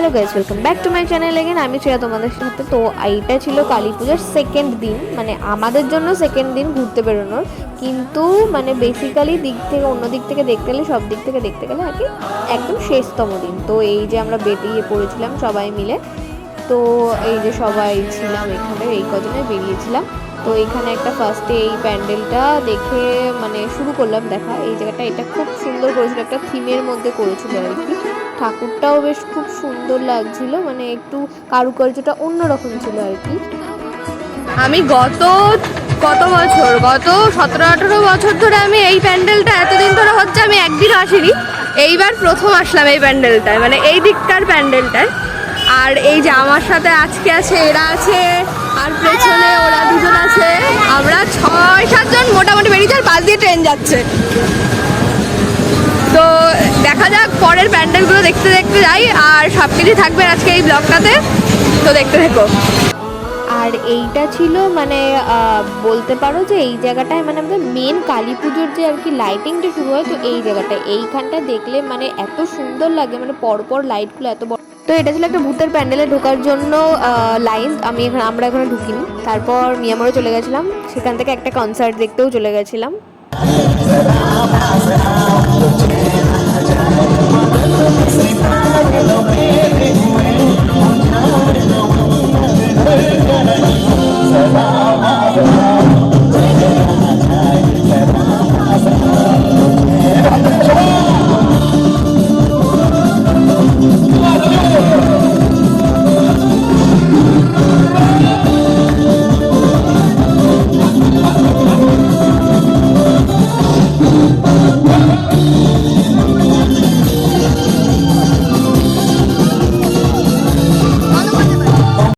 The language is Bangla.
Hello guys welcome back to my channel again আমি শ্রেয়া তোমাদের সাথে। তো এইটা ছিল কালী পুজোর সেকেন্ড দিন। মানে আমাদের জন্য সেকেন্ড দিন ঘুরতে বেরোনোর। কিন্তু মানে বেসিক্যালি দিক থেকে অন্য দিক থেকে দেখতে গেলে, সব দিক থেকে দেখতে গেলে কি একদম শেষতম দিন। তো এই যে আমরা বেরিয়ে পড়েছিলাম সবাই মিলে। তো এই যে সবাই ছিলাম এখানে, এই কজনে বেরিয়েছিলাম। তো এখানে একটা ফার্স্টে এই প্যান্ডেলটা দেখে মানে শুরু করলাম দেখা। এই জায়গাটা, এটা খুব সুন্দর করেছিল। একটা থিমের মধ্যে করেছিল আর কি। ঠাকুরটাও বেশ খুব সুন্দর লাগছিল মানে একটু কারুকার্যটা অন্যরকম ছিল আর কি। আমি গত কত বছর? গত সতেরো, আঠেরো বছর ধরে আমি এই প্যান্ডেলটা এতদিন ধরে হচ্ছে আমি একদিন আসিনি। এইবার প্রথম আসলাম এই প্যান্ডেলটায় মানে এই দিককার প্যান্ডেলটায়। আর এই যে আমার সাথে আজকে আছে, এরা আছে, আর পেছনে ওরা দুজন আছে। আমরা ছয়, সাতজন মোটামুটি বেরিয়েছে, আর পাশ দিয়ে ট্রেন যাচ্ছে। তো দেখা প্যান্ডেলগুলো দেখতে দেখতে যাই, আর সব কিছুই থাকবে আজকে এই ব্লগটাতে। তো দেখতে থেকো। আর এইটা ছিল মানে বলতে পারো যে এই জায়গাটায় মানে আমাদের মেন কালী পুজোর যে আর কি লাইটিংটা শুরু হয়, তো এই জায়গাটায় এইখানটা দেখলে মানে এত সুন্দর লাগে মানে পরপর লাইটগুলো এত বড়। তো এটা ছিল একটা ভূতের প্যান্ডেলে ঢোকার জন্য লাইন আমি এখানে, আমরা এখানে ঢুকিনি। তারপর মিয়ামরে চলে গেছিলাম। সেখান থেকে একটা কনসার্ট দেখতেও চলে গেছিলাম।